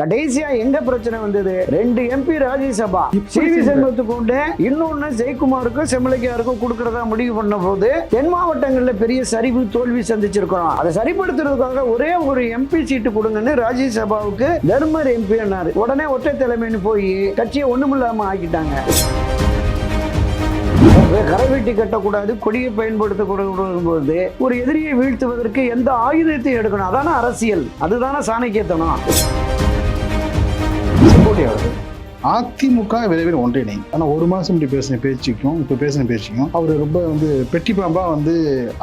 கடைசியா எங்க பிரச்சனை வந்தது? ரெண்டு எம்பி ராஜ்யசபா. சி வி செல்வத்துக்கு உண்டு. இன்னொன்னு ஜெயக்குமாருக்கும் செம்மலைக்காருக்கும் கொடுக்கறதா முடிவு பண்ண போது தென் மாவட்டங்கள்ல பெரிய சரிவு தோல்வி சந்திச்சிருக்கிறோம். அதை சரிப்படுத்துறதுக்காக ஒரே ஒரு எம்பி சீட்டு கொடுங்கன்னு ராஜ்யசபாவுக்கு தர்மர் எம்பி உடனே ஒற்றை தலைமைன்னு போய் கட்சியை ஒண்ணுமில்லாம ஆக்கிட்டாங்க. கரை வெட்டி கட்டக்கூடாது கொடியை பயன்படுத்தக்கூடாது போது ஒரு எதிரியை வீழ்த்துவதற்கு எந்த ஆயுதத்தை எடுக்கணும். அதான அரசியல். அதுதானே சாணக்கியத்தனம். போட்டியாவது அதிமுக விரைவில் ஒன்றிணை. ஆனால் ஒரு மாதம் இப்படி பேசின பேச்சுக்கும் இப்போ பேசின பேச்சுக்கும் அவர் ரொம்ப வந்து பெட்டி பாம்பா வந்து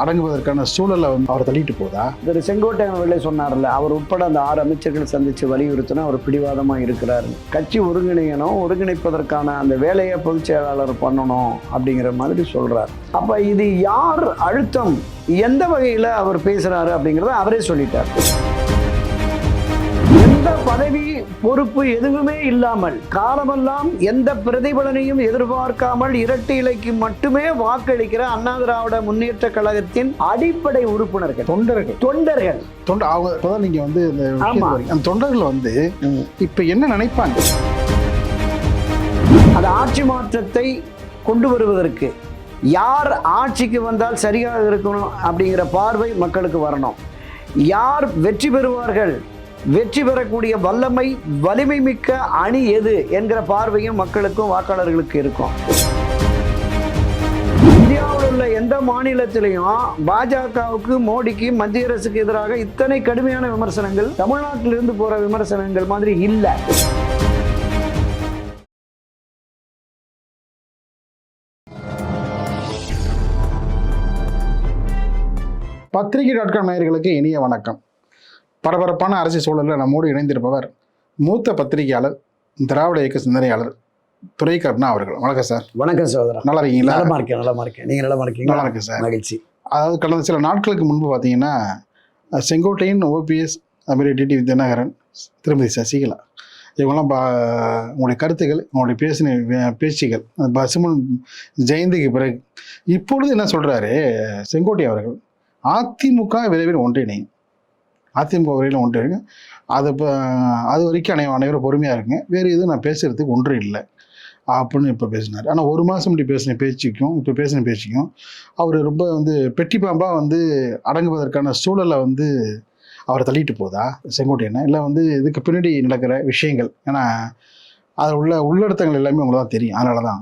அடங்குவதற்கான சூழலை வந்து அவர் தள்ளிட்டு போதா? திரு செங்கோட்டையன் அவர்களே சொன்னார்ல அவர் உட்பட அந்த ஆறு அமைச்சர்கள் சந்திச்சு வலியுறுத்தினா அவர் பிடிவாதமாக இருக்கிறார். கட்சி ஒருங்கிணையணும் ஒருங்கிணைப்பதற்கான அந்த வேலையை பொதுச் செயலாளர் பண்ணணும் அப்படிங்கிற மாதிரி சொல்கிறார் அப்போ இது யார் அழுத்தம்? எந்த வகையில் அவர் பேசுகிறாரு அப்படிங்கிறத அவரே சொல்லிட்டார். எந்த பதவி பொறுப்பு எதுவுமே இல்லாமல் காலமெல்லாம் எந்த பிரதிபலனையும் எதிர்பார்க்காமல் இரட்டை இலைக்கு மட்டுமே வாக்களிக்கிற அண்ணா திராவிட முன்னேற்ற கழகத்தின் அடிப்படை உறுப்பினர்கள். தொண்டர்கள். தொண்டர்கள். தொண்டை அவங்க இப்போதான் நீங்க வந்து. அந்த தொண்டர்கள் வந்து இப்போ என்ன நினைப்பாங்க? அந்த ஆட்சி மாற்றத்தை கொண்டு வருவதற்கு யார் ஆட்சிக்கு வந்தால் சரியாக இருக்கணும் அப்படிங்கிற பார்வை மக்களுக்கு வரணும். யார் வெற்றி பெறுவார்கள் வெற்றி பெறக்கூடிய வல்லமை வலிமை மிக்க அணி எது என்கிற பார்வையும் மக்களுக்கும் வாக்காளர்களுக்கு இருக்கும். இந்தியாவில் உள்ள எந்த மாநிலத்திலையும் பாஜகவுக்கு மோடிக்கு மத்திய அரசுக்கு எதிராக இத்தனை கடுமையான விமர்சனங்கள் தமிழ்நாட்டிலிருந்து போற விமர்சனங்கள் மாதிரி இல்லை. பத்திரிகை டாட் காம் நேயர்களுக்கு இனிய வணக்கம். பரபரப்பான அரசியல் சூழலில் நம்மோடு இணைந்திருப்பவர் மூத்த பத்திரிகையாளர் திராவிட இயக்க சிந்தனையாளர் துரை கருணா அவர்கள். வணக்கம் சார். வணக்கம் சகோதரன் நல்லா இருக்கீங்களா? நலமா இருக்கேன் நலமா இருக்கேன். நீங்க நலமா இருக்கீங்களா? நல்லா இருக்கு சார். மகிழ்ச்சி. அதாவது கடந்த சில நாட்களுக்கு முன்பு பார்த்தீங்கன்னா செங்கோட்டையன் ஓபிஎஸ் அதுமாதிரி டிடி தினகரன் திருமதி சசிகலா இவங்கெல்லாம் பா உங்களுடைய கருத்துக்கள் உங்களுடைய பேசின பேச்சுகள் பசுமன் ஜெயந்திக்கு பிறகு இப்பொழுது என்ன சொல்கிறாரு செங்கோட்டை அவர்கள்? அதிமுக விரைவில் ஒன்றிணையும். அதிமுக வரையில் ஒன்று இருக்கு. அது இப்போ அது வரைக்கும் அனை அனைவரும் பொறுமையாக இருக்குங்க வேறு எதுவும் நான் பேசுகிறதுக்கு ஒன்றும் இல்லை. அப்படின்னு இப்போ பேசினார். ஆனால் ஒரு மாதம் இப்படி பேசின பேச்சுக்கும் இப்போ பேசின பேச்சுக்கும் அவர் ரொம்ப வந்து பெட்டி பாம்பாக வந்து அடங்குவதற்கான சூழலை வந்து அவர் தள்ளிட்டு போதா? செங்கோட்டையனை? இல்லை வந்து இதுக்கு பின்னாடி நடக்கிற விஷயங்கள்? ஏன்னா அதில் உள்ள உள்ளடத்தங்கள் எல்லாமே உங்களுக்கு தான் தெரியும். அதனால தான்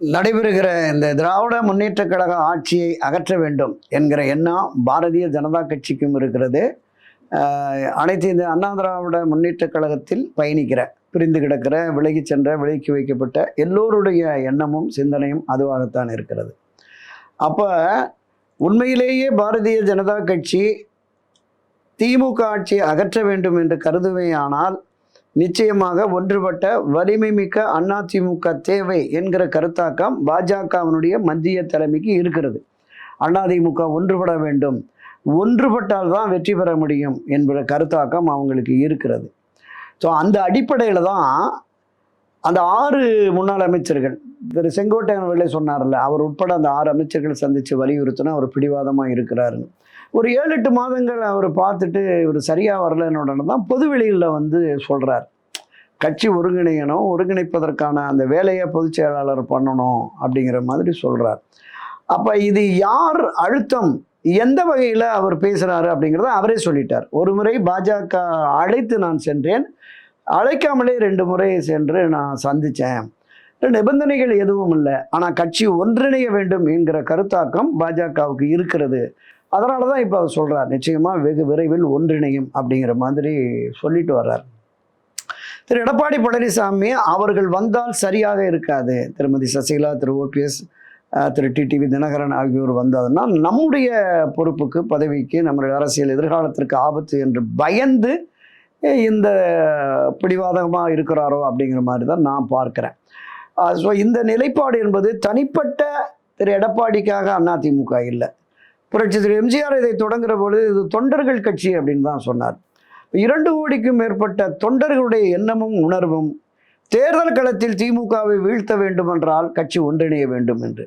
நடைபெறுகிற இந்த திராவிட முன்னேற்ற கழக ஆட்சியை அகற்ற வேண்டும் என்கிற எண்ணம் பாரதிய ஜனதா கட்சிக்கும் இருக்கிறது. அனைத்து இந்த அண்ணா திராவிட முன்னேற்ற கழகத்தில் பயணிக்கிற பிரிந்து கிடக்கிற விலகி சென்ற விலக்கி வைக்கப்பட்ட எல்லோருடைய எண்ணமும் சிந்தனையும் அதுவாகத்தான் இருக்கிறது. அப்போ உண்மையிலேயே பாரதிய ஜனதா கட்சி திமுக ஆட்சியை அகற்ற வேண்டும் என்று கருதுவேயானால் நிச்சயமாக ஒன்றுபட்ட வலிமை மிக்க அதிமுக தேவை என்கிற கருத்தாக்கம் பாஜகவினுடைய மத்திய தலைமைக்கு இருக்கிறது. அதிமுக ஒன்றுபட வேண்டும். ஒன்றுபட்டால் தான் வெற்றி பெற முடியும் என்கிற கருத்தாக்கம் அவங்களுக்கு இருக்கிறது. ஸோ அந்த அடிப்படையில் தான் அந்த ஆறு முன்னாள் அமைச்சர்கள் திரு செங்கோட்டையன் அவர்களே சொன்னார்ல அவர் உட்பட அந்த ஆறு அமைச்சர்கள் சந்தித்து வலியுறுத்தினா அவர் பிடிவாதமாக இருக்கிறாருன்னு. ஒரு ஏழு எட்டு மாதங்கள் அவர் பார்த்துட்டு இவர் சரியாக வரலன்னு தான் பொதுவெளியில் வந்து சொல்கிறார் கட்சி ஒருங்கிணையணும் ஒருங்கிணைப்பதற்கான அந்த வேலையை பொதுச் செயலாளர் பண்ணணும் அப்படிங்கிற மாதிரி சொல்கிறார் அப்போ இது யார் அழுத்தம்? எந்த வகையில் அவர் பேசுகிறாரு அப்படிங்கிறத அவரே சொல்லிட்டார். ஒரு முறை பாஜக அழைத்து நான் சென்றேன். அழைக்காமலே ரெண்டு முறை சென்று நான் சந்தித்தேன். நிபந்தனைகள் எதுவும் இல்லை. ஆனால் கட்சி ஒன்றிணைய வேண்டும் என்கிற கருத்தாக்கம் பாஜகவுக்கு இருக்கிறது. அதனால தான் இப்போ அவர் சொல்கிறார் நிச்சயமாக வெகு விரைவில் ஒன்றிணையும் அப்படிங்கிற மாதிரி சொல்லிட்டு வர்றார். திரு எடப்பாடி பழனிசாமி அவர்கள் வந்தால் சரியாக இருக்காது. திருமதி சசிகலா திரு ஓபிஎஸ் திரு டிடிவி தினகரன் ஆகியோர் வந்ததுன்னா நம்முடைய பொறுப்புக்கு பதவிக்கு நம்முடைய அரசியல் எதிர்காலத்திற்கு ஆபத்து என்று பயந்து இந்த பிடிவாதமாக இருக்கிறாரோ அப்படிங்கிற மாதிரி தான் நான் பார்க்குறேன். ஸோ இந்த நிலைப்பாடு என்பது தனிப்பட்ட திரு எடப்பாடிக்காக அதிமுக இல்லை. புரட்சி திரு எம்ஜிஆர் இதை தொடங்குற பொழுது இது தொண்டர்கள் கட்சி அப்படின்னு தான் சொன்னார். இரண்டு கோடிக்கும் மேற்பட்ட தொண்டர்களுடைய எண்ணமும் உணர்வும் தேர்தல் களத்தில் திமுகவை வீழ்த்த வேண்டுமென்றால் கட்சி ஒன்றிணைய வேண்டும் என்று.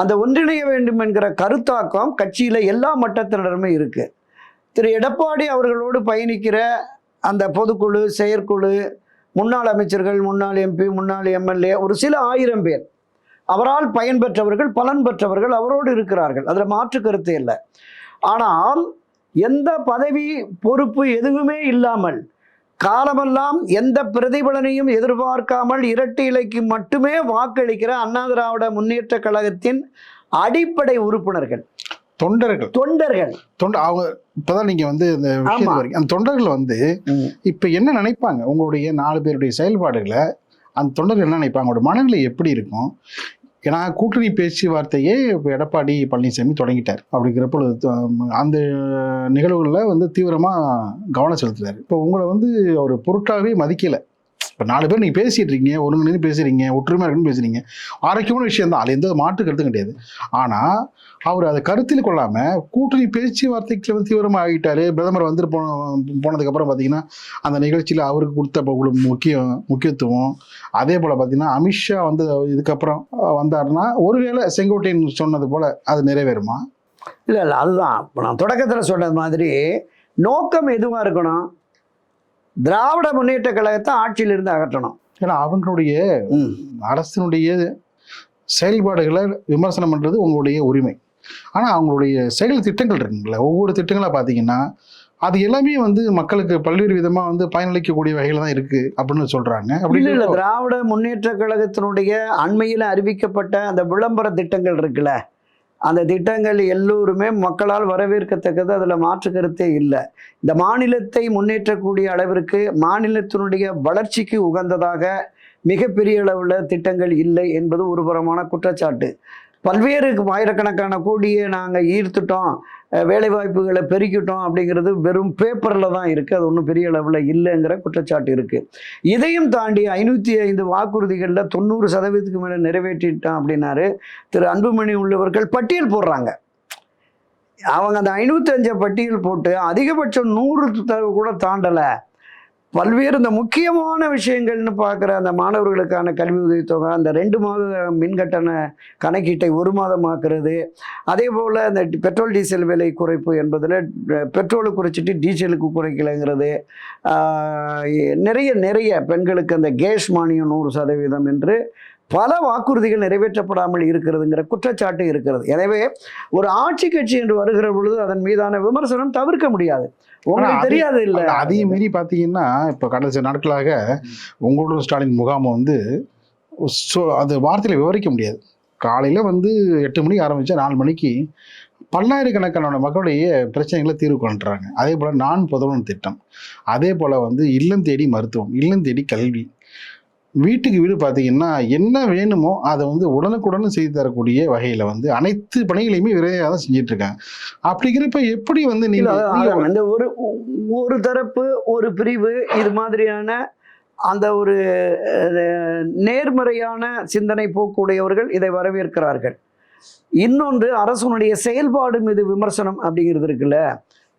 அந்த ஒன்றிணைய வேண்டும் என்கிற கருத்தாக்கம் கட்சியில் எல்லா மட்டத்தினருமே இருக்குது திரு எடப்பாடி அவர்களோடு பயணிக்கிற அந்த பொதுக்குழு செயற்குழு முன்னாள் அமைச்சர்கள் முன்னாள் எம்பி முன்னாள் எம்எல்ஏ ஒரு சில ஆயிரம் பேர் அவரால் பயன்பெற்றவர்கள் பலன் பெற்றவர்கள் அவரோடு இருக்கிறார்கள். அதில் மாற்று கருத்து இல்லை. ஆனால் எந்த பதவி பொறுப்பு எதுவுமே இல்லாமல் காலமெல்லாம் எந்த பிரதிபலனையும் எதிர்பார்க்காமல் இரட்டை இலைக்கு மட்டுமே வாக்களிக்கிற அண்ணா திராவிட முன்னேற்ற கழகத்தின் அடிப்படை உறுப்பினர்கள். தொண்டர்கள். தொண்டர்கள். தொண்ட அவங்க இப்பதான் நீங்க வந்து இந்த அந்த தொண்டர்கள் வந்து இப்ப என்ன நினைப்பாங்க? உங்களுடைய நாலு பேருடைய செயல்பாடுகளை அந்த தொண்டர்கள் என்ன நினைப்பாங்க? அவங்களோட மனநிலை எப்படி இருக்கும்? ஏன்னா கூட்டணி பேச்சுவார்த்தையே இப்போ எடப்பாடி பழனிசாமி தொடங்கிட்டார். அப்படிங்கிற பொழுது அந்த நிகழ்வுகளில் வந்து தீவிரமாக கவனம் செலுத்துறாரு இப்போ உங்களை வந்து அவர் பொருட்டாகவே மதிக்கலை. இப்போ நாலு பேர் நீங்கள் பேசிகிட்டு இருக்கீங்க ஒருங்கிணைந்து பேசுறீங்க ஒற்றுமையாக இருக்குன்னு பேசுகிறீங்க ஆரோக்கியமான விஷயம் தான். அது எந்த மாற்று கருத்தும் கிடையாது. ஆனால் அவர் அதை கருத்தில் கொள்ளாமல் கூட்டணி பேச்சுவார்த்தைக்கு வந்து தீவிரமாக ஆகிட்டாரு. பிரதமர் வந்துட்டு போன போனதுக்கப்புறம் பார்த்தீங்கன்னா அந்த நிகழ்ச்சியில் அவருக்கு கொடுத்த ப- முக்கியம் முக்கியத்துவம். அதே போல் பார்த்தீங்கன்னா அமித்ஷா வந்து இதுக்கப்புறம் அஹ், வந்தாருன்னா ஒருவேளை செங்கோட்டையன் சொன்னது போல் அது நிறைவேறுமா? இல்லை இல்லை அதுதான். இப்போ நான் தொடக்கத்தில் சொன்னது மாதிரி நோக்கம் எதுவாக இருக்கணும்? திராவிட முன்னேற்ற கழகத்தை ஆட்சியிலிருந்து அகற்றணும். ஏன்னா அவங்களுடைய அரசினுடைய செயல்பாடுகளை விமர்சனம் பண்ணுறது உங்களுடைய உரிமை. ஆனால் அவங்களுடைய செயல் திட்டங்கள் இருக்குங்களா ஒவ்வொரு திட்டங்களாக பார்த்தீங்கன்னா அது எல்லாமே வந்து மக்களுக்கு பல்வேறு விதமாக வந்து பயனளிக்கக்கூடிய வகையில் தான் இருக்குது அப்படின்னு சொல்கிறாங்க அப்படி இல்ல திராவிட முன்னேற்ற கழகத்தினுடைய அண்மையில் அறிவிக்கப்பட்ட அந்த விளம்பர திட்டங்கள் இருக்குல்ல அந்த திட்டங்கள் எல்லோருமே மக்களால் வரவேற்கத்தக்கது அதில் மாற்று கருத்தே இல்லை. இந்த மாநிலத்தை முன்னேற்றக்கூடிய அளவிற்கு மாநிலத்தினுடைய வளர்ச்சிக்கு உகந்ததாக மிகப்பெரிய அளவில் திட்டங்கள் இல்லை என்பது ஒரு புறமான குற்றச்சாட்டு. பல்வேறு ஆயிரக்கணக்கான கோடியை நாங்கள் ஈர்த்துட்டோம். வேலை வாய்ப்புகளை பெருக்கிட்டோம் அப்படிங்கிறது வெறும் பேப்பரில் தான் இருக்குது அது ஒன்றும் பெரிய அளவில் இல்லைங்கிற குற்றச்சாட்டு இருக்குது இதையும் தாண்டி ஐநூற்றி ஐந்து வாக்குறுதிகளில் தொண்ணூறு சதவீதத்துக்கு மேலே நிறைவேற்றிட்டான் அப்படின்னாரு திரு அன்புமணி உள்ளவர்கள். பட்டியல் போடுறாங்க. அவங்க அந்த ஐநூற்றஞ்சை பட்டியல் போட்டு அதிகபட்சம் நூறு த- கூட தாண்டலை. பல்வேறு இந்த முக்கியமான விஷயங்கள்னு பார்க்குற அந்த மாணவர்களுக்கான கல்வி உதவித்தொகை அந்த ரெண்டு மாத மின்கட்டண கணக்கீட்டை ஒரு மாதமாக்குறது அதே போல் அந்த பெட்ரோல் டீசல் விலை குறைப்பு என்பதில் பெட்ரோலை குறைச்சிட்டு டீசலுக்கு குறைக்கலைங்கிறது நிறைய நிறைய பெண்களுக்கு அந்த கேஸ் மானியம் நூறு சதவீதம் என்று பல வாக்குறுதிகள் நிறைவேற்றப்படாமல் இருக்கிறதுங்கிற குற்றச்சாட்டு இருக்கிறது. எனவே ஒரு ஆட்சி கட்சி என்று வருகிற பொழுது அதன் மீதான விமர்சனம் தவிர்க்க முடியாது. உங்களுக்கு தெரியாது இல்லை. அதையும் மீறி பார்த்தீங்கன்னா இப்போ கடைசி நாட்களாக உங்களோட ஸ்டாலின் முகாம் வந்து அது வார்த்தையில் விவரிக்க முடியாது. காலையில் வந்து எட்டு மணிக்கு ஆரம்பித்தா நாலு மணிக்கு பல்லாயிரக்கணக்கான மக்களுடைய பிரச்சனைகளை தீர்வு கொண்டுறாங்க அதே போல் நான் புதல்வன் திட்டம். அதே போல் வந்து இல்லம் தேடி மருத்துவம் இல்லம் தேடி கல்வி வீட்டுக்கு வீடு பார்த்தீங்கன்னா என்ன வேணுமோ அதை வந்து உடனுக்குடன் செய்து தரக்கூடிய வகையில் வந்து அனைத்து பணிகளையுமே விரைவாக தான் செஞ்சிட்டு இருக்காங்க அப்படிங்கிறப்ப எப்படி வந்து நீங்கள் அதான் இந்த ஒரு ஒரு தரப்பு ஒரு பிரிவு இது மாதிரியான அந்த ஒரு நேர்மறையான சிந்தனை போக்குடையவர்கள் இதை வரவேற்கிறார்கள். இன்னொன்று அரசனுடைய செயல்பாடு மீது விமர்சனம் அப்படிங்கிறது இருக்குல்ல?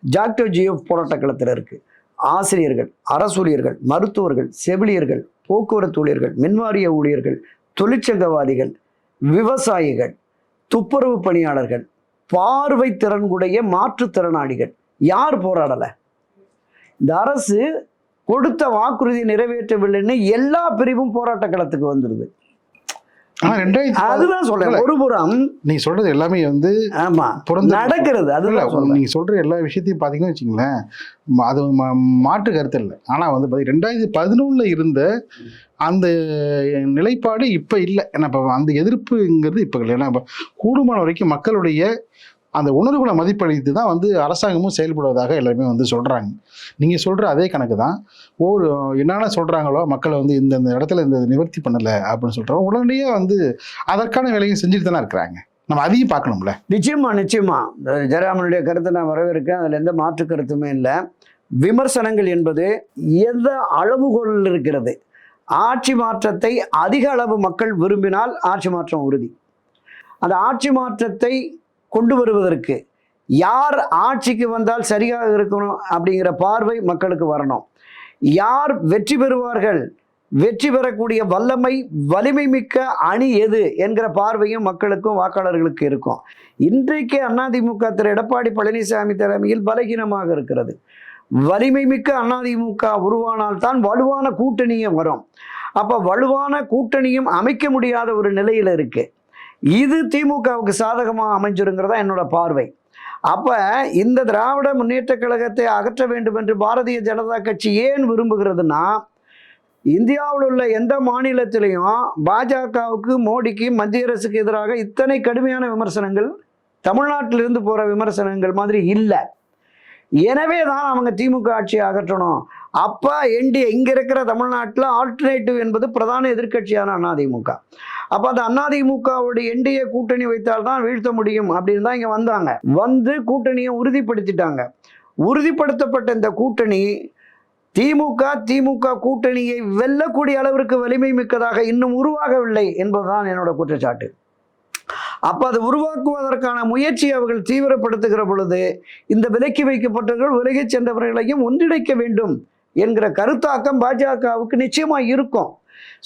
ஜாக்டோ ஜியோ போராட்ட களத்தில் இருக்கு. ஆசிரியர்கள் அரசூழியர்கள் மருத்துவர்கள் செவிலியர்கள் போக்குவரத்து ஊழியர்கள் மின்வாரிய ஊழியர்கள் தொழிற்சங்கவாதிகள் விவசாயிகள் துப்புரவு பணியாளர்கள் பார்வை திறன்குடைய மாற்றுத்திறனாளிகள் யார் போராடலை? இந்த அரசு கொடுத்த வாக்குறுதி நிறைவேற்றவில்லைன்னு எல்லா பிரிவும் போராட்ட களத்துக்கு வந்துடுது அதுதான் சொல்றேன். ஒரு புறம் நீங்க சொல்றது எல்லாமே வந்து ஆமா நடக்கிறது அதுதான் நீங்க சொல்ற எல்லா விஷயத்தையும் பாத்தீங்கன்னு வச்சுங்களேன் அது மாற்று கருத்து இல்லை. ஆனா வந்து ரெண்டாயிரத்தி பதினொன்னுல இருந்த அந்த நிலைப்பாடு இப்ப இல்லை. ஏன்னா இப்ப அந்த எதிர்ப்புங்கிறது இப்ப இல்லை. ஏன்னா இப்ப கூடுமான வரைக்கும் மக்களுடைய அந்த உணர்வுகளை மதிப்பளித்து தான் வந்து அரசாங்கமும் செயல்படுவதாக எல்லாருமே வந்து சொல்கிறாங்க நீங்கள் சொல்கிற அதே கணக்கு தான் ஒவ்வொரு என்னென்ன சொல்கிறாங்களோ மக்களை வந்து இந்த இந்த இடத்துல இந்த நிவர்த்தி பண்ணலை அப்படின்னு சொல்கிறோம் உடனடியாக வந்து அதற்கான வேலையும் செஞ்சுட்டு தானே இருக்கிறாங்க. நம்ம அதையும் பார்க்கணும்ல. நிச்சயமா நிச்சயமா. ஜெயராமனுடைய கருத்தை நான் வரவேற்கேன் அதில் எந்த மாற்று கருத்துமே இல்லை. விமர்சனங்கள் என்பது எந்த அளவுகோலில் இருக்கிறது? ஆட்சி மாற்றத்தை அதிக அளவு மக்கள் விரும்பினால் ஆட்சி மாற்றம் உறுதி. அந்த ஆட்சி மாற்றத்தை கொண்டு வருவதற்கு யார் ஆட்சிக்கு வந்தால் சரியாக இருக்கணும் அப்படிங்கிற பார்வை மக்களுக்கு வரணும். யார் வெற்றி பெறுவார்கள்? வெற்றி பெறக்கூடிய வல்லமை வலிமை மிக்க அணி எது என்கிற பார்வையும் மக்களுக்கும் வாக்காளர்களுக்கு இருக்கும். இன்றைக்கு அதிமுக திரு. எடப்பாடி பழனிசாமி தலைமையில் பலகீனமாக இருக்கிறது. வலிமை மிக்க அதிமுக உருவானால்தான் வலுவான கூட்டணியும் வரும். அப்போ வலுவான கூட்டணியும் அமைக்க முடியாத ஒரு நிலையில் இருக்குது இது திமுகவுக்கு சாதகமாக அமைஞ்சிருங்கிறதா என்னோட பார்வை. அப்போ இந்த திராவிட முன்னேற்ற கழகத்தை அகற்ற வேண்டும் என்று பாரதிய ஜனதா கட்சி ஏன் விரும்புகிறதுனா இந்தியாவில் உள்ள எந்த மாநிலத்திலையும் பாஜகவுக்கு மோடிக்கு மத்திய அரசுக்கு எதிராக இத்தனை கடுமையான விமர்சனங்கள் தமிழ்நாட்டிலிருந்து போகிற விமர்சனங்கள் மாதிரி இல்லை. எனவே தான் அவங்க திமுக ஆட்சியை அகற்றணும். அப்போ என்டி இங்கே இருக்கிற தமிழ்நாட்டில் ஆல்டர்னேட்டிவ் என்பது பிரதான எதிர்க்கட்சியான அதிமுக அப்போ அந்த அதிமுகவுடைய என்டிஏ கூட்டணி வைத்தால் தான் வீழ்த்த முடியும் அப்படின்னு தான் இங்கே வந்தாங்க. வந்து கூட்டணியை உறுதிப்படுத்திட்டாங்க. உறுதிப்படுத்தப்பட்ட இந்த கூட்டணி திமுக திமுக கூட்டணியை வெல்லக்கூடிய அளவிற்கு வலிமை மிக்கதாக இன்னும் உருவாகவில்லை என்பதுதான் என்னோட குற்றச்சாட்டு. அப்போ அதை உருவாக்குவதற்கான முயற்சி அவர்கள் தீவிரப்படுத்துகிற பொழுது இந்த விலக்கி வைக்கப்பட்டவர்கள் விலகிச் சென்றவர்களையும் ஒன்றிணைக்க வேண்டும் என்கிற கருத்தாக்கம் பாஜகவுக்கு நிச்சயமாக இருக்கும்.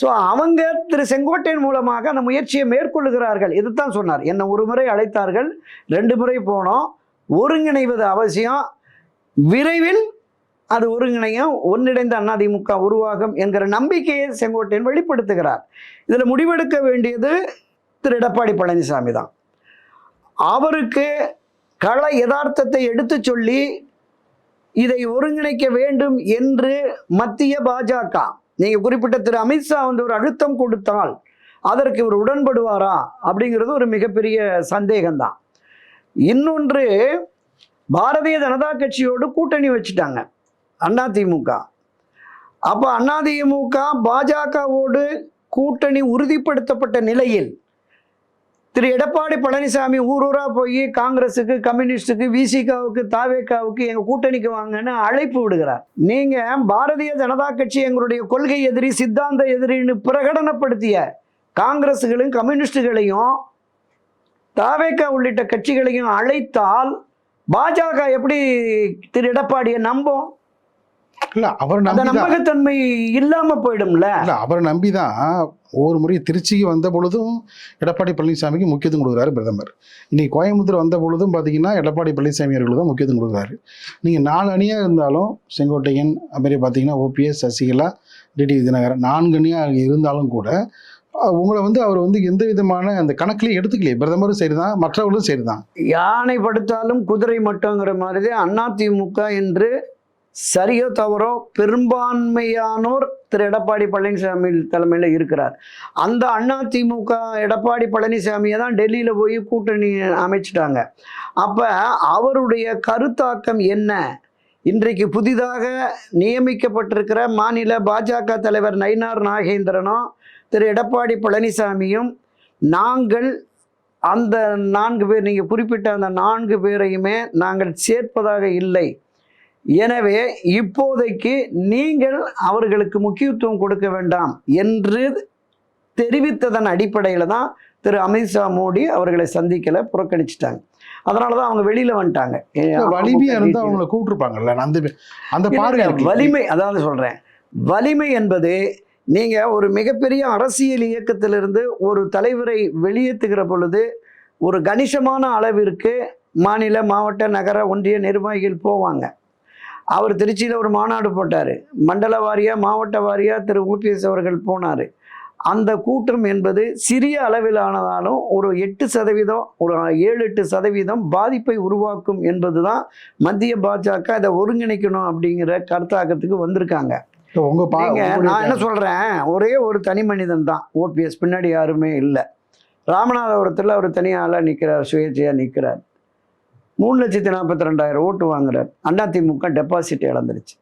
ஸோ அவங்க திரு செங்கோட்டையன் மூலமாக அந்த முயற்சியை மேற்கொள்ளுகிறார்கள். இதுதான் சொன்னார். என்னை ஒரு முறை அழைத்தார்கள் ரெண்டு முறை போனோம். ஒருங்கிணைவது அவசியம். விரைவில் அது ஒருங்கிணையும். ஒன்றிணைந்த அதிமுக உருவாகும் என்கிற நம்பிக்கையை செங்கோட்டையன் வெளிப்படுத்துகிறார். இதில் முடிவெடுக்க வேண்டியது திரு எடப்பாடி பழனிசாமி தான். அவருக்கு கள யதார்த்தத்தை எடுத்து சொல்லி இதை ஒருங்கிணைக்க வேண்டும் என்று மத்திய பாஜக. நீங்க குறிப்பிட்ட திரு அமித்ஷா வந்து ஒரு அழுத்தம் கொடுத்தால் அதற்கு இவர் உடன்படுவாரா? அப்படிங்கிறது ஒரு மிகப்பெரிய சந்தேகம்தான். இன்னொன்று பாரதிய ஜனதா கட்சியோடு கூட்டணி வச்சுட்டாங்க அதிமுக அப்போ அதிமுக பாஜகவோடு கூட்டணி உறுதிப்படுத்தப்பட்ட நிலையில் திரு எடப்பாடி பழனிசாமி ஊர் போய் காங்கிரஸுக்கு கம்யூனிஸ்டுக்கு விசிகாவுக்கு தாவேக்காவுக்கு எங்கள் கூட்டணிக்கு வாங்கன்னு அழைப்பு விடுகிறார். நீங்கள் பாரதிய ஜனதா கட்சி எங்களுடைய கொள்கை எதிரி சித்தாந்த எதிரின்னு பிரகடனப்படுத்திய காங்கிரஸுகளையும் கம்யூனிஸ்டுகளையும் தாவேக்கா உள்ளிட்ட கட்சிகளையும் அழைத்தால் பாஜக எப்படி திரு எடப்பாடியை நம்பும்? இல்ல அவர் அந்த நம்பி தான் நம்பகத்தன்மை இல்லாம போயிடும்ல? இல்ல அவரை நம்பி தான் ஒவ்வொரு முறை திருச்சிக்கு வந்த பொழுதும் எடப்பாடி பழனிசாமிக்கு முக்கியத்துவம் கொடுக்குறாரு பிரதமர். இன்னைக்கு கோயம்புத்தூர் வந்த பொழுதும் பார்த்தீங்கன்னா எடப்பாடி பழனிசாமி அவர்களுக்கு தான் முக்கியத்துவம் கொடுக்குறாரு. நீங்கள் நாலு அணியாக இருந்தாலும் செங்கோட்டையன் அதுமாரி பார்த்தீங்கன்னா ஓபிஎஸ் சசிகலா டிடி தினகரன் நான்கு அணியாக இருந்தாலும் கூட உங்களை வந்து அவர் வந்து எந்த விதமான அந்த கணக்குலையும் எடுத்துக்கலையே. பிரதமரும் சரிதான் மற்றவர்களும் சரிதான். யானை படுத்தாலும் குதிரை மட்டுங்கிற மாதிரி அதிமுக என்று சரியோ தவறோ பெரும்பான்மையானோர் திரு எடப்பாடி பழனிசாமி தலைமையில் இருக்கிறார். அந்த அதிமுக எடப்பாடி பழனிசாமியை தான் டெல்லியில் போய் கூட்டணி அமைச்சிட்டாங்க. அப்போ அவருடைய கருத்தாக்கம் என்ன? இன்றைக்கு புதிதாக நியமிக்கப்பட்டிருக்கிற மாநில பாஜக தலைவர் நயினார் நாகேந்திரனும் திரு எடப்பாடி பழனிசாமியும் நாங்கள் அந்த நான்கு பேர் நீங்கள் குறிப்பிட்ட அந்த நான்கு பேரையுமே நாங்கள் சேர்ப்பதாக இல்லை. எனவே இப்போதைக்கு நீங்கள் அவர்களுக்கு முக்கியத்துவம் கொடுக்க வேண்டாம் என்று தெரிவித்ததன் அடிப்படையில் தான் திரு அமித்ஷா மோடி அவர்களை சந்திக்கல புறக்கணிச்சிட்டாங்க. அதனால தான் அவங்க வெளியில வந்துட்டாங்க. ஏ, வலிமையா இருந்தா அவங்க அவங்களை கூப்பிட்டுருப்பாங்கல்ல அந்த அந்த இருக்குல்ல. வலிமை அதாவது சொல்றேன். வலிமை என்பது நீங்க ஒரு மிகப்பெரிய அரசியல் இயக்கத்திலிருந்து ஒரு தலைவரை வெளியேற்றுகிற பொழுது ஒரு கணிசமான அளவிற்கு மாநில மாவட்ட நகர ஒன்றிய நிர்வாகிகள் போவாங்க. அவர் திருச்சியில் ஒரு மாநாடு போட்டார். மண்டல வாரியாக மாவட்ட வாரியாக திரு. ஓபிஎஸ் அவர்கள் போனார். அந்த கூட்டம் என்பது சிறிய அளவிலானதாலும் ஒரு எட்டு சதவீதம் ஒரு ஏழு எட்டு சதவீதம் பாதிப்பை உருவாக்கும் என்பது தான் மத்திய பாஜக இதை ஒருங்கிணைக்கணும் அப்படிங்கிற கருத்தாக்கத்துக்கு வந்திருக்காங்க. நான் என்ன சொல்றேன்? ஒரே ஒரு தனி மனிதன் தான். ஓபிஎஸ் பின்னாடி யாருமே இல்லை. ராமநாதபுரத்தில் அவர் தனியால நிற்கிறார் சுயேட்சையா நிற்கிறார் மூணு லட்சத்தி நாற்பத்தி ரெண்டாயிரம் ஓட்டு வாங்குறார். அதிமுக டெபாசிட் இழந்துருச்சு.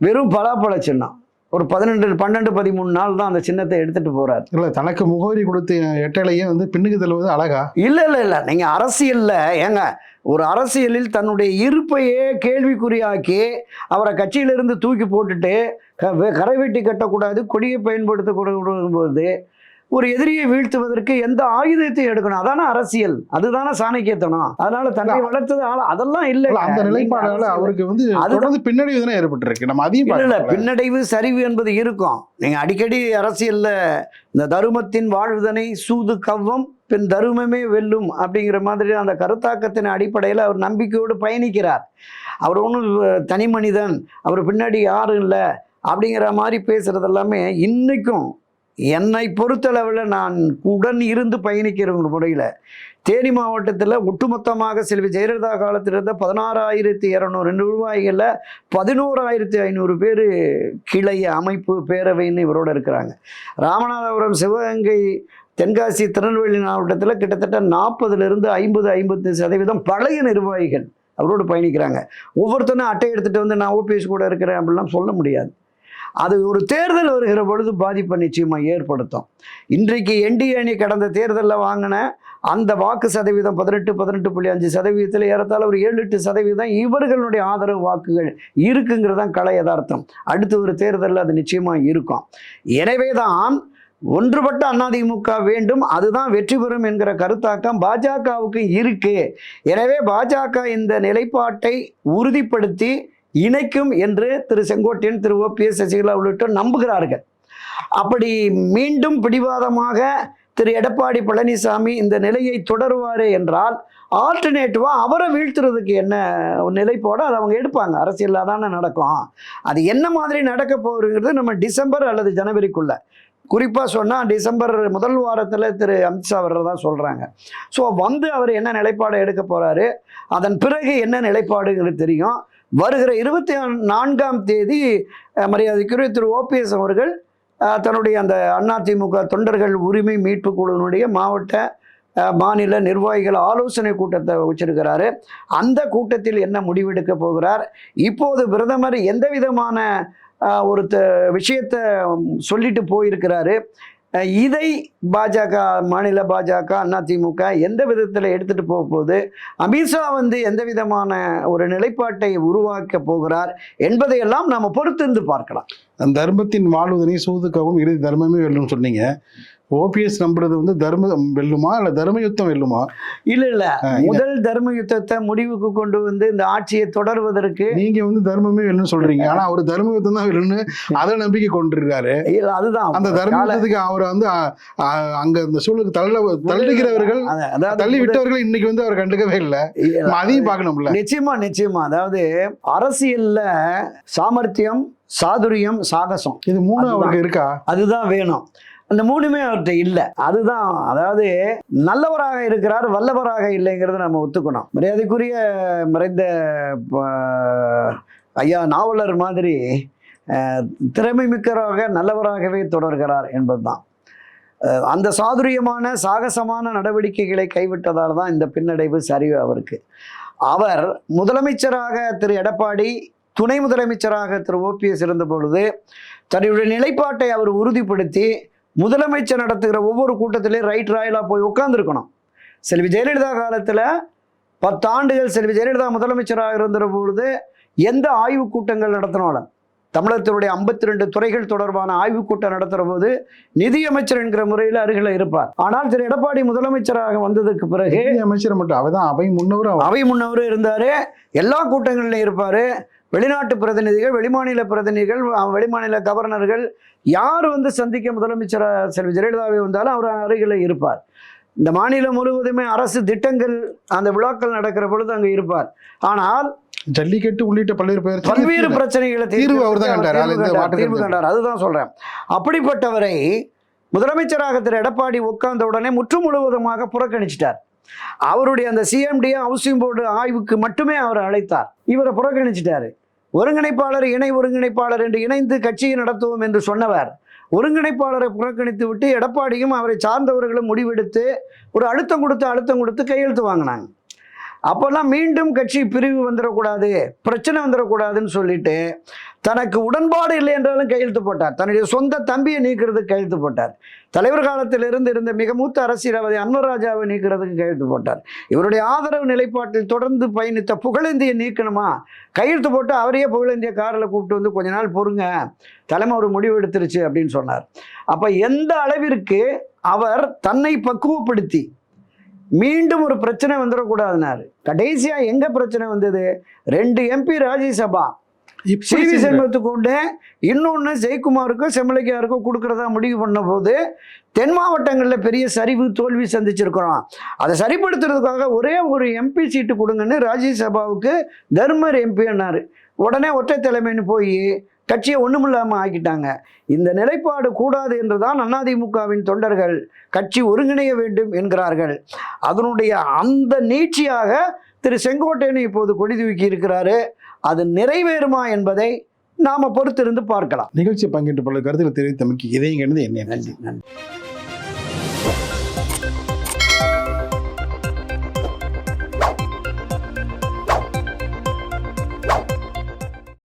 வெறும் பலாப்பழ சின்னம். ஒரு பதினெண்டு பன்னெண்டு பதிமூணு நாள் தான் அந்த சின்னத்தை எடுத்துட்டு போறார். இல்ல தனக்கு முகவரி கொடுத்த எட்டலையே வந்து பின்னுக்கு தள்ளுவது அழகா? இல்ல இல்ல இல்ல. நீங்க அரசியல்ல ஏங்க ஒரு அரசியலில் தன்னுடைய இருப்பையே கேள்விக்குறியாக்கி அவரை கட்சியிலிருந்து தூக்கி போட்டுட்டு கரை வெட்டி கட்டக்கூடாது கொடியை பயன்படுத்தக்கூடாது போது ஒரு எதிரியை வீழ்த்துவதற்கு எந்த ஆயுதத்தையும் எடுக்கணும். அதானே அரசியல். அதுதானே சாணக்கியத்தனம். அதனால தன்னை வளர்த்தது அதெல்லாம் இல்ல. அந்த நிலைப்பாடால அவருக்கு வந்து. தொடர்ந்து பின்னடைவு தானே ஏற்பட்டிருக்கு. நம்ம இல்ல பார்க்கல. பின்னடைவு சரிவு என்பது இருக்கும். நீங்க அடிக்கடி அரசியல்ல இந்த தருமத்தின் வாழ்வுதனை சூது கவ்வம் பின் தருமமே வெல்லும் அப்படிங்கிற மாதிரி அந்த கருத்தாக்கத்தின் அடிப்படையில் அவர் நம்பிக்கையோடு பயணிக்கிறார். அவர் ஒன்றும் தனி மனிதன். அவர் பின்னாடி யாரும் இல்லை அப்படிங்கிற மாதிரி பேசுறது எல்லாமே இன்னைக்கும் என்னை பொறுத்தளவில் நான் உடன் இருந்து பயணிக்கிற முறையில் தேனி மாவட்டத்தில் ஒட்டுமொத்தமாக செல்வி ஜெயலலிதா காலத்தில் இருந்த பதினாறாயிரத்தி இரநூறு ரூபாய்களில் பதினோராயிரத்தி ஐநூறு பேர் கிளை அமைப்பு பேரவைன்னு இவரோட இருக்கிறாங்க. ராமநாதபுரம் சிவகங்கை தென்காசி திருநெல்வேலி மாவட்டத்தில் கிட்டத்தட்ட நாற்பதுலேருந்து ஐம்பது ஐம்பத்தி சதவீதம் பழைய நிர்வாகிகள் அவரோடு பயணிக்கிறாங்க. ஒவ்வொருத்தனும் அட்டை எடுத்துகிட்டு வந்து நான் ஓபிஎஸ் கூட இருக்கிறேன் அப்படிலாம் சொல்ல முடியாது. அது ஒரு தேர்தல் வருகிற பொழுது பாதிப்பை நிச்சயமாக ஏற்படுத்தும். இன்றைக்கு என்டிஏ அணி கடந்த தேர்தலில் வாங்கின அந்த வாக்கு சதவீதம் பதினெட்டு பதினெட்டு புள்ளி அஞ்சு சதவீதத்தில் ஏறத்தாழ ஒரு ஏழு எட்டு சதவீதம் இவர்களுடைய ஆதரவு வாக்குகள் இருக்குங்கிறது தான் கலை யதார்த்தம். அடுத்து ஒரு தேர்தலில் அது நிச்சயமாக இருக்கும். எனவே தான் ஒன்றுபட்ட அதிமுக வேண்டும் அதுதான் வெற்றி பெறும் என்கிற கருத்தாக்கம் பாஜகவுக்கு இருக்கு. எனவே பாஜக இந்த நிலைப்பாட்டை உறுதிப்படுத்தி இணைக்கும் என்று திரு செங்கோட்டையன் திரு ஓபிஎஸ் சசிகலா உள்ளிட்டோர் நம்புகிறார்கள். அப்படி மீண்டும் பிடிவாதமாக திரு எடப்பாடி பழனிசாமி இந்த நிலையை தொடருவாரே என்றால் ஆல்டர்னேட்டிவாக அவரை வீழ்த்துறதுக்கு என்ன ஒரு அதை அவங்க எடுப்பாங்க. அரசியலில் தானே நடக்கும். அது என்ன மாதிரி நடக்க போகுதுங்கிறது நம்ம டிசம்பர் அல்லது ஜனவரிக்குள்ள. குறிப்பாக சொன்னால் டிசம்பர் முதல் வாரத்தில் திரு அமித்ஷா வர்றதா சொல்கிறாங்க ஸோ வந்து அவர் என்ன நிலைப்பாடு எடுக்க போகிறாரு அதன் பிறகு என்ன நிலைப்பாடுங்கிறது தெரியும். வருகிற இருபத்தி நான்காம் தேதி மரியாதைக்குரிய திரு. ஓபிஎஸ் அவர்கள் தன்னுடைய அந்த அதிமுக தொண்டர்கள் உரிமை மீட்பு குழுவினுடைய மாவட்ட மாநில நிர்வாகிகள் ஆலோசனை கூட்டத்தை வச்சிருக்கிறாரு. அந்த கூட்டத்தில் என்ன முடிவெடுக்க போகிறார்? இப்போது பிரதமர் எந்த விதமான ஒரு விஷயத்தை சொல்லிட்டு போயிருக்கிறாரு? இதை பாஜக மாநில பாஜக அதிமுக எந்த விதத்தில் எடுத்துகிட்டு போக போகுது? அமித்ஷா வந்து எந்த விதமான ஒரு நிலைப்பாட்டை உருவாக்க போகிறார் என்பதையெல்லாம் நாம் பொறுத்திருந்து பார்க்கலாம். அந்த தர்மத்தின் வாழ்வதனை சூதுக்கவும் இறுதி தர்மமே வேண்டும் சொன்னீங்க. ஓபிஎஸ் நம்புறது வந்து தர்மம் வெல்லுமா இல்ல தர்ம யுத்தம் வெல்லுமா? இல்ல இல்ல. முதல் தர்ம யுத்தத்தை முடிவுக்கு கொண்டு வந்து இந்த ஆட்சியை தொடர்வதற்கு நீங்க வந்து தர்மமே வெல்லுன்னு சொல்றீங்க. ஆனா அவர் தர்ம யுத்தம் தான் வெல்லுன்னு அதை நம்பிக்கை கொண்டிருக்காரு இல்ல அதுதான். அந்த தர்ம யுத்தத்துக்கு அவர் வந்து அங்க அந்த சூழலுக்கு தள்ள தள்ளுகிறவர்கள் தள்ளி விட்டவர்கள் இன்னைக்கு வந்து அவர் கண்டுக்கவே இல்லை. அதையும் பார்க்கணும்ல. நிச்சயமா நிச்சயமா. அதாவது அரசியல்ல சாமர்த்தியம் சாதுரியம் சாகசம். இது மூணு. அவருக்கு இருக்கா? அதுதான் வேணும். அந்த மூணுமே அவர்கிட்ட இல்லை. அதுதான் அதாவது நல்லவராக இருக்கிறார் வல்லவராக இல்லைங்கிறத நம்ம ஒத்துக்கணும். மரியாதைக்குரிய மறைந்த ப- ஐயா நாவலர் மாதிரி திறமை மிக்கவராக நல்லவராகவே தொடர்கிறார் என்பதுதான். அந்த சாதுரியமான சாகசமான நடவடிக்கைகளை கைவிட்டதால் தான் இந்த பின்னடைவு சரிவு அவருக்கு. அவர் முதலமைச்சராக திரு. எடப்பாடி துணை முதலமைச்சராக திரு. ஓபிஎஸ் இருந்த பொழுது தன்னுடைய நிலைப்பாட்டை அவர் உறுதிப்படுத்தி முதலமைச்சர் நடத்துகிற ஒவ்வொரு கூட்டத்திலையும் ரைட் ராயலாக போய் உட்காந்துருக்கணும் செல்வி ஜெயலலிதா காலத்தில் பத்தாண்டுகள் செல்வி ஜெயலலிதா முதலமைச்சராக இருந்த பொழுது எந்த ஆய்வுக் கூட்டங்கள் நடத்தினாலும் தமிழகத்தினுடைய ஐம்பத்தி ரெண்டு துறைகள் தொடர்பான ஆய்வுக் கூட்டம் நடத்துகிற போது நிதியமைச்சர் என்கிற முறையில் அருகில் இருப்பார். ஆனால் திரு எடப்பாடி முதலமைச்சராக வந்ததற்கு பிறகு அமைச்சர் மட்டும் அவதான் அவை முன்னவர் அவர். அவை முன்னவரும் இருந்தார் எல்லா கூட்டங்களிலும் இருப்பார். வெளிநாட்டு பிரதிநிதிகள் வெளிமாநில பிரதிநிதிகள் வெளிமாநில கவர்னர்கள் யார் வந்து சந்திக்க முதலமைச்சர் செல்வி ஜெயலலிதாவை வந்தாலும் அவர் அருகில் இருப்பார். இந்த மாநிலம் முழுவதுமே அரசு திட்டங்கள் அந்த விழாக்கள் நடக்கிற பொழுது அங்கே இருப்பார். ஆனால் ஜல்லிக்கட்டு உள்ளிட்ட பல்வேறு பேர் பல்வேறு பிரச்சனைகளை தீர்வு அவர் கண்டார். தீர்வு கண்டார். அதுதான் சொல்றேன். அப்படிப்பட்டவரை முதலமைச்சராக திரு எடப்பாடி உட்கார்ந்த உடனே முற்று முழுவதுமாக புறக்கணிச்சிட்டார். அவருடைய அந்த சிஎம்டி ஹவுசிங் போர்டு ஆய்வுக்கு மட்டுமே அவர் அழைத்தார். இவரை புறக்கணிச்சிட்டாரு. ஒருங்கிணைப்பாளர் இணை ஒருங்கிணைப்பாளர் என்று இணைந்து கட்சியை நடத்துவோம் என்று சொன்னவர். ஒருங்கிணைப்பாளரை புறக்கணித்து விட்டு எடப்பாடியும் அவரை சார்ந்தவர்களும் முடிவெடுத்து ஒரு அழுத்தம் கொடுத்து அழுத்தம் கொடுத்து கையெழுத்து வாங்கினாங்க. அப்போல்லாம் மீண்டும் கட்சி பிரிவு வந்துடக்கூடாது பிரச்சனை வந்துடக்கூடாதுன்னு சொல்லிட்டு தனக்கு உடன்பாடு இல்லை என்றாலும் கையெழுத்து போட்டார். தன்னுடைய சொந்த தம்பியை நீக்கிறதுக்கு கையெழுத்து போட்டார். தலைவர் காலத்திலிருந்து இருந்த மிக மூத்த அரசியலவாதி அன்வராஜாவை நீக்கிறதுக்கு கையெழுத்து போட்டார். இவருடைய ஆதரவு நிலைப்பாட்டில் தொடர்ந்து பயணித்த புகழேந்தியை நீக்கணுமா? கையெழுத்து போட்டு அவரையே புகழேந்திய காரில் கூப்பிட்டு வந்து கொஞ்ச நாள் பொறுங்க தலைமை ஒரு முடிவு எடுத்துருச்சு அப்படின்னு சொன்னார். அப்போ எந்த அளவிற்கு அவர் தன்னை பக்குவப்படுத்தி மீண்டும் ஒரு பிரச்சனை வந்துடக்கூடாதுனாரு. கடைசியா எங்க பிரச்சனை வந்தது? ரெண்டு எம்பி ராஜ்யசபா. சி. வி. செல்வத்துக்கு உண்டு. இன்னொன்று ஜெயக்குமாருக்கோ செம்மலைக்காருக்கோ கொடுக்கறதா முடிவு பண்ண போது தென் மாவட்டங்களில் பெரிய சரிவு தோல்வி சந்திச்சிருக்கிறோம். அதை சரிப்படுத்துறதுக்காக ஒரே ஒரு எம்பி சீட்டு கொடுங்கன்னு ராஜ்யசபாவுக்கு தர்மர் எம்பி என்னாரு உடனே ஒற்றை தலைமைன்னு போய் கட்சியை ஒன்றுமில்லாமல் ஆக்கிட்டாங்க. இந்த நிலைப்பாடு கூடாது என்றுதான் அதிமுகவின் தொண்டர்கள் கட்சி ஒருங்கிணைய வேண்டும் என்கிறார்கள். அதனுடைய அந்த நீட்சியாக திரு செங்கோட்டையன் இப்போது கொடி தூக்கி இருக்கிறாரு. அது நிறைவேறுமா என்பதை நாம பொறுத்திருந்து பார்க்கலாம். நிகழ்ச்சி பங்கேற்று பல கருத்துக்கள் தெரிவித்தமைக்கு இதயம் என்ன நன்றி நன்றி.